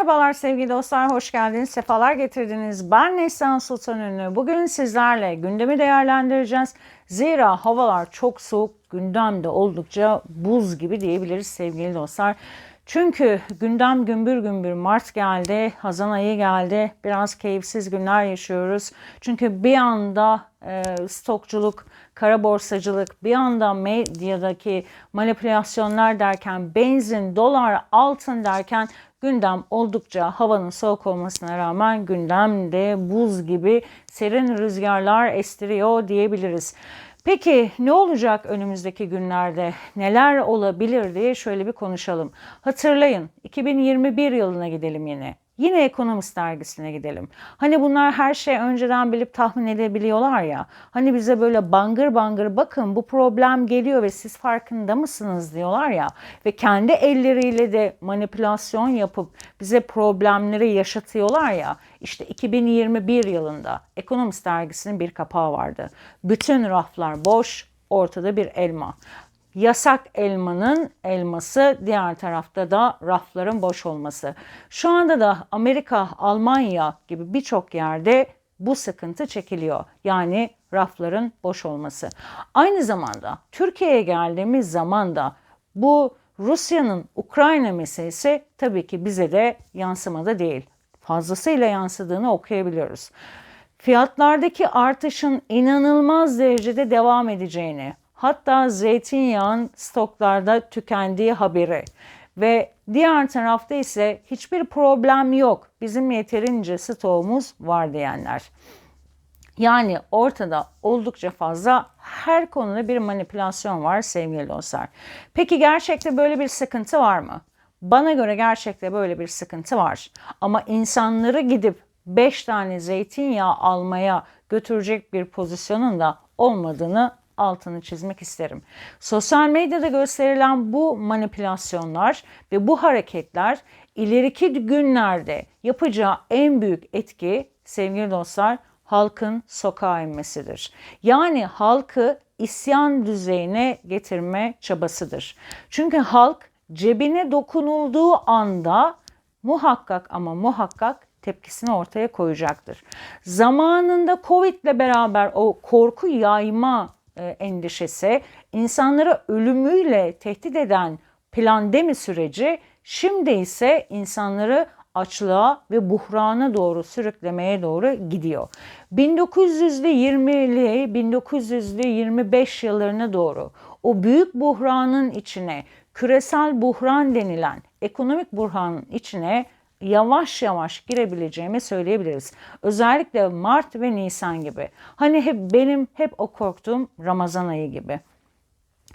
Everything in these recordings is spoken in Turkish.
Merhabalar sevgili dostlar, hoş geldiniz, sefalar getirdiniz. Ben Neslihan Sultan. Bugün sizlerle gündemi değerlendireceğiz. Zira havalar çok soğuk, gündemde oldukça buz gibi diyebiliriz sevgili dostlar. Çünkü gündem gümbür gümbür Mart geldi, Hazan ayı geldi. Biraz keyifsiz günler yaşıyoruz. Çünkü bir anda e, stokçuluk, kara borsacılık, bir anda medyadaki manipülasyonlar derken benzin, dolar, altın derken gündem oldukça havanın soğuk olmasına rağmen gündemde buz gibi serin rüzgarlar estiriyor diyebiliriz. Peki ne olacak önümüzdeki günlerde? Neler olabilir diye şöyle bir konuşalım. Hatırlayın 2021 yılına gidelim yine. Yine Ekonomist dergisine gidelim. Hani bunlar her şeyi önceden bilip tahmin edebiliyorlar ya. Hani bize böyle bangır bangır bakın bu problem geliyor ve siz farkında mısınız diyorlar ya. Ve kendi elleriyle de manipülasyon yapıp bize problemleri yaşatıyorlar ya. İşte 2021 yılında Ekonomist dergisinin bir kapağı vardı. Bütün raflar boş, ortada bir elma. Yasak elmanın elması, diğer tarafta da rafların boş olması. Şu anda da Amerika, Almanya gibi birçok yerde bu sıkıntı çekiliyor. Yani rafların boş olması. Aynı zamanda Türkiye'ye geldiğimiz zaman da bu Rusya'nın Ukrayna meselesi tabii ki bize de yansımada değil. Fazlasıyla yansıdığını okuyabiliyoruz. Fiyatlardaki artışın inanılmaz derecede devam edeceğini, hatta zeytinyağın stoklarda tükendiği haberi ve diğer tarafta ise hiçbir problem yok. Bizim yeterince stoğumuz var diyenler. Yani ortada oldukça fazla her konuda bir manipülasyon var sevgili dostlar. Peki gerçekte böyle bir sıkıntı var mı? Bana göre gerçekte böyle bir sıkıntı var. Ama insanları gidip 5 tane zeytinyağı almaya götürecek bir pozisyonun da olmadığını altını çizmek isterim. Sosyal medyada gösterilen bu manipülasyonlar ve bu hareketler ileriki günlerde yapacağı en büyük etki sevgili dostlar halkın sokağa inmesidir. Yani halkı isyan düzeyine getirme çabasıdır. Çünkü halk cebine dokunulduğu anda muhakkak ama muhakkak tepkisini ortaya koyacaktır. Zamanında Covid ile beraber o korku yayma endişesi, insanları ölümüyle tehdit eden plandemi süreci şimdi ise insanları açlığa ve buhrana doğru sürüklemeye doğru gidiyor. 1920'li 1900'lü 25 yıllarına doğru o büyük buhranın içine küresel buhran denilen ekonomik buhranın içine yavaş yavaş girebileceğimi söyleyebiliriz. Özellikle Mart ve Nisan gibi. Hani hep benim hep o korktuğum Ramazan ayı gibi.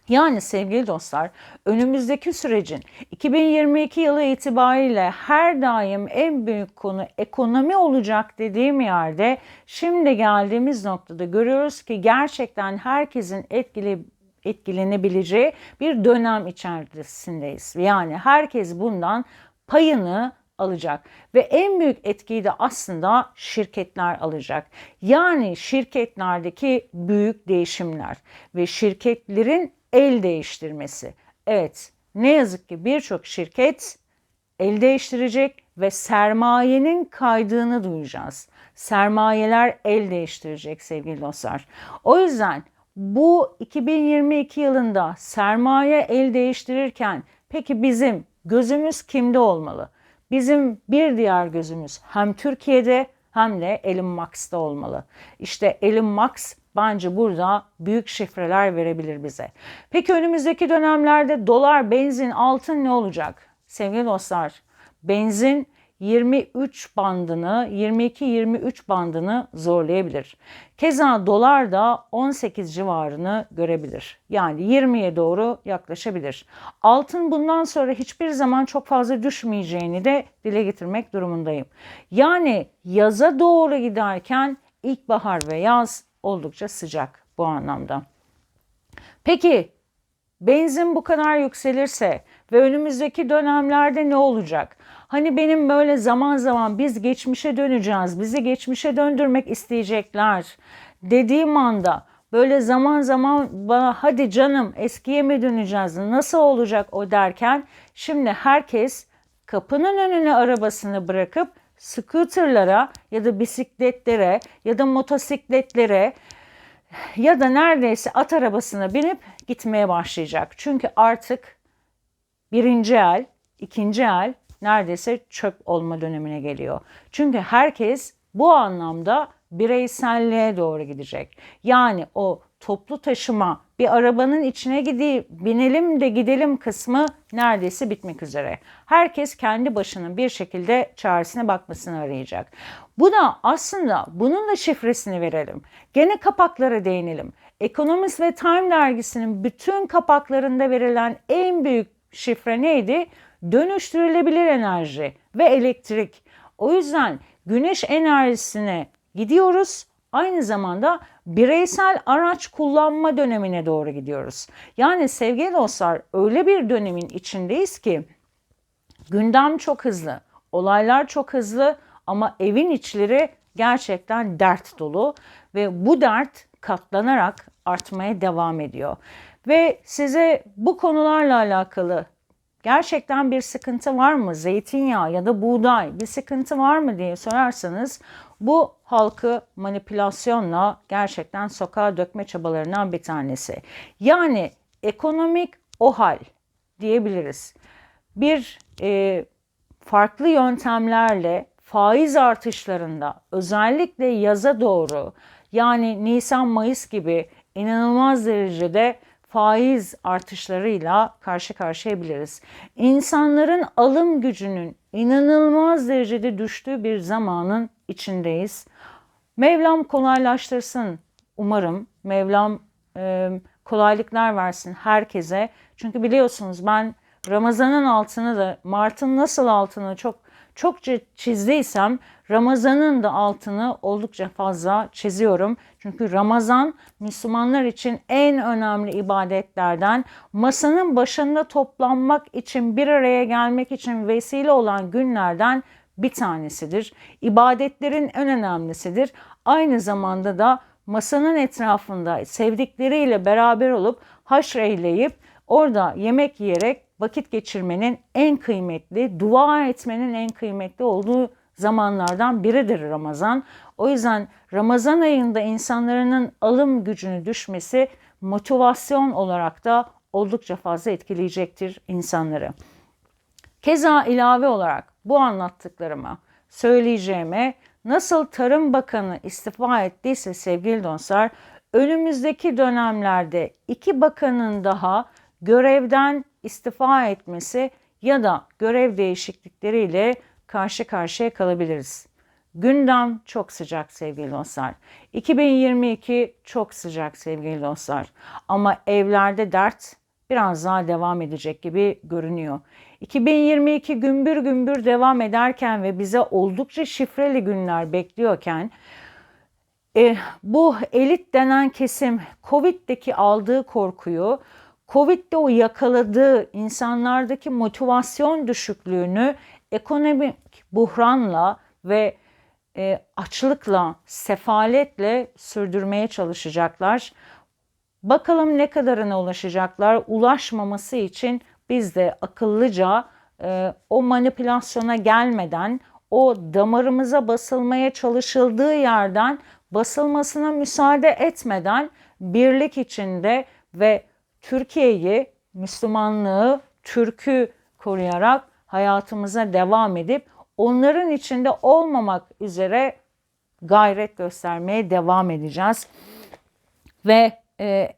Yani sevgili dostlar önümüzdeki sürecin 2022 yılı itibariyle her daim en büyük konu ekonomi olacak dediğim yerde şimdi geldiğimiz noktada görüyoruz ki gerçekten herkesin etkili etkilenebileceği bir dönem içerisindeyiz. Yani herkes bundan payını alacak ve en büyük etkiyi de aslında şirketler alacak. Yani şirketlerdeki büyük değişimler ve şirketlerin el değiştirmesi. Evet, ne yazık ki birçok şirket el değiştirecek ve sermayenin kaydığını duyacağız. Sermayeler el değiştirecek sevgili dostlar. O yüzden bu 2022 yılında sermaye el değiştirirken peki bizim gözümüz kimde olmalı? Bizim bir diğer gözümüz hem Türkiye'de hem de Elon Musk'ta olmalı. İşte Elon Musk bence burada büyük şifreler verebilir bize. Peki önümüzdeki dönemlerde dolar, benzin, altın ne olacak? Sevgili dostlar, benzin 23 bandını, 22-23 bandını zorlayabilir. Keza dolar da 18 civarını görebilir. Yani 20'ye doğru yaklaşabilir. Altın bundan sonra hiçbir zaman çok fazla düşmeyeceğini de dile getirmek durumundayım. Yani yaza doğru giderken ilkbahar ve yaz oldukça sıcak bu anlamda. Peki benzin bu kadar yükselirse ve önümüzdeki dönemlerde ne olacak? Hani benim böyle zaman zaman biz geçmişe döneceğiz, bizi geçmişe döndürmek isteyecekler dediğim anda böyle zaman zaman bana hadi canım eskiye mi döneceğiz, nasıl olacak o derken şimdi herkes kapının önüne arabasını bırakıp scooterlara ya da bisikletlere ya da motosikletlere ya da neredeyse at arabasına binip gitmeye başlayacak. Çünkü artık birinci el, ikinci el neredeyse çöp olma dönemine geliyor. Çünkü herkes bu anlamda bireyselliğe doğru gidecek. Yani o toplu taşıma bir arabanın içine gidip binelim de gidelim kısmı neredeyse bitmek üzere. Herkes kendi başının bir şekilde çaresine bakmasını arayacak. Bu da aslında bunun da şifresini verelim. Gene kapaklara değinelim. Economist ve Time dergisinin bütün kapaklarında verilen en büyük şifre neydi? Dönüştürülebilir enerji ve elektrik. O yüzden güneş enerjisine gidiyoruz. Aynı zamanda bireysel araç kullanma dönemine doğru gidiyoruz. Yani sevgili dostlar öyle bir dönemin içindeyiz ki gündem çok hızlı, olaylar çok hızlı ama evin içleri gerçekten dert dolu ve bu dert katlanarak artmaya devam ediyor. Ve size bu konularla alakalı gerçekten bir sıkıntı var mı? Zeytinyağı ya da buğday bir sıkıntı var mı diye sorarsanız bu halkı manipülasyonla gerçekten sokağa dökme çabalarından bir tanesi. Yani ekonomik OHAL diyebiliriz. Bir e, farklı yöntemlerle faiz artışlarında özellikle yaza doğru yani Nisan-Mayıs gibi inanılmaz derecede faiz artışlarıyla karşı karşıyayabiliriz. İnsanların alım gücünün inanılmaz derecede düştüğü bir zamanın içindeyiz. Mevlam kolaylaştırsın umarım. Mevlam e, kolaylıklar versin herkese. Çünkü biliyorsunuz ben Ramazan'ın altını da Mart'ın nasıl altını çok çokça çizdiysem Ramazan'ın da altını oldukça fazla çiziyorum. Çünkü Ramazan Müslümanlar için en önemli ibadetlerden masanın başında toplanmak için bir araya gelmek için vesile olan günlerden bir tanesidir. İbadetlerin en önemlisidir. Aynı zamanda da masanın etrafında sevdikleriyle beraber olup haşreyleyip orada yemek yiyerek vakit geçirmenin en kıymetli, dua etmenin en kıymetli olduğu zamanlardan biridir Ramazan. O yüzden Ramazan ayında insanların alım gücünü düşmesi motivasyon olarak da oldukça fazla etkileyecektir insanları. Keza ilave olarak bu anlattıklarıma söyleyeceğime nasıl Tarım Bakanı istifa ettiyse sevgili dostlar önümüzdeki dönemlerde iki bakanın daha görevden istifa etmesi ya da görev değişiklikleriyle karşı karşıya kalabiliriz. Gündem çok sıcak sevgili dostlar. 2022 çok sıcak sevgili dostlar. Ama evlerde dert biraz daha devam edecek gibi görünüyor. 2022 gümbür gümbür devam ederken ve bize oldukça şifreli günler bekliyorken e, bu elit denen kesim Covid'deki aldığı korkuyu Covid'de o yakaladığı insanlardaki motivasyon düşüklüğünü ekonomik buhranla ve e, açlıkla, sefaletle sürdürmeye çalışacaklar. Bakalım ne kadarına ulaşacaklar. Ulaşmaması için biz de akıllıca e, o manipülasyona gelmeden, o damarımıza basılmaya çalışıldığı yerden basılmasına müsaade etmeden birlik içinde ve Türkiye'yi, Müslümanlığı, Türk'ü koruyarak hayatımıza devam edip onların içinde olmamak üzere gayret göstermeye devam edeceğiz. Ve e,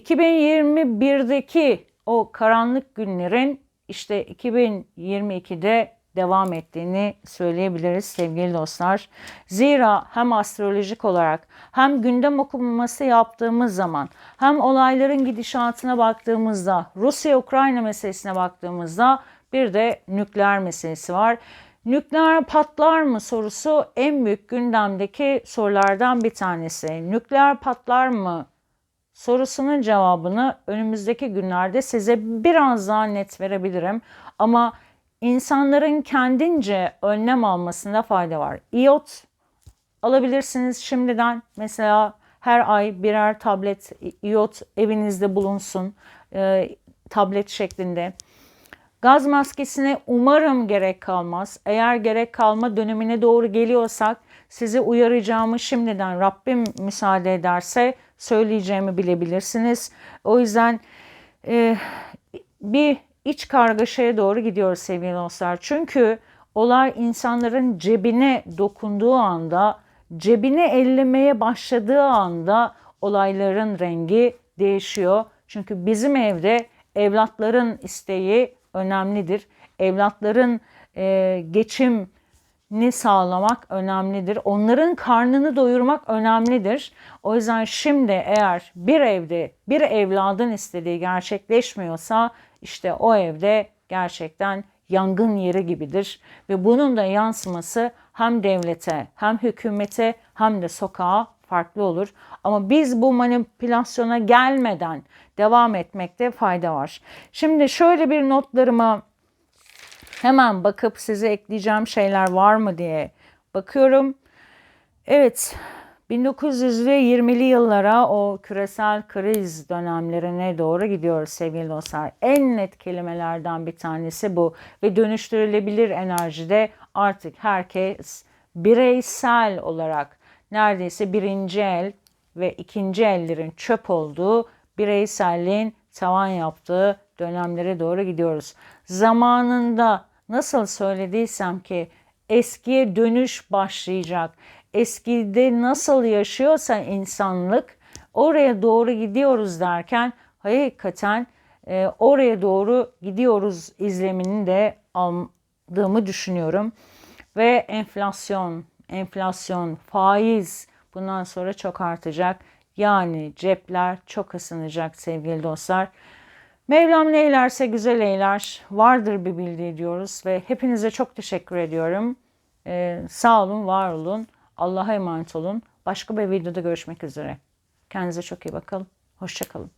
2021'deki o karanlık günlerin işte 2022'de devam ettiğini söyleyebiliriz sevgili dostlar. Zira hem astrolojik olarak hem gündem okuması yaptığımız zaman hem olayların gidişatına baktığımızda Rusya-Ukrayna meselesine baktığımızda bir de nükleer meselesi var. Nükleer patlar mı sorusu en büyük gündemdeki sorulardan bir tanesi. Nükleer patlar mı sorusunun cevabını önümüzdeki günlerde size biraz daha net verebilirim. Ama insanların kendince önlem almasında fayda var. İyot alabilirsiniz şimdiden. Mesela her ay birer tablet iyot evinizde bulunsun. E, tablet şeklinde. Gaz maskesine umarım gerek kalmaz. Eğer gerek kalma dönemine doğru geliyorsak sizi uyaracağımı şimdiden Rabbim müsaade ederse söyleyeceğimi bilebilirsiniz. O yüzden e, bir iç kargaşaya doğru gidiyoruz sevgili dostlar. Çünkü olay insanların cebine dokunduğu anda, cebine ellemeye başladığı anda olayların rengi değişiyor. Çünkü bizim evde evlatların isteği önemlidir. Evlatların e, geçimini sağlamak önemlidir. Onların karnını doyurmak önemlidir. O yüzden şimdi eğer bir evde bir evladın istediği gerçekleşmiyorsa işte o evde gerçekten yangın yeri gibidir ve bunun da yansıması hem devlete hem hükümete hem de sokağa farklı olur. Ama biz bu manipülasyona gelmeden devam etmekte fayda var. Şimdi şöyle bir notlarıma hemen bakıp size ekleyeceğim şeyler var mı diye bakıyorum. Evet 1900'lü 20'li yıllara o küresel kriz dönemlerine doğru gidiyoruz sevgili dostlar. En net kelimelerden bir tanesi bu ve dönüştürülebilir enerjide artık herkes bireysel olarak neredeyse birinci el ve ikinci ellerin çöp olduğu bireyselliğin tavan yaptığı dönemlere doğru gidiyoruz. Zamanında nasıl söylediysem ki eskiye dönüş başlayacak. Eskide nasıl yaşıyorsa insanlık oraya doğru gidiyoruz derken hakikaten e, oraya doğru gidiyoruz izlemini de aldığımı düşünüyorum. Ve enflasyon, enflasyon, faiz bundan sonra çok artacak. Yani cepler çok ısınacak sevgili dostlar. Mevlam ne eylerse güzel eyler. Vardır bir bildiği diyoruz ve hepinize çok teşekkür ediyorum. Ee, sağ olun, var olun. Allah'a emanet olun. Başka bir videoda görüşmek üzere. Kendinize çok iyi bakalım. Hoşçakalın.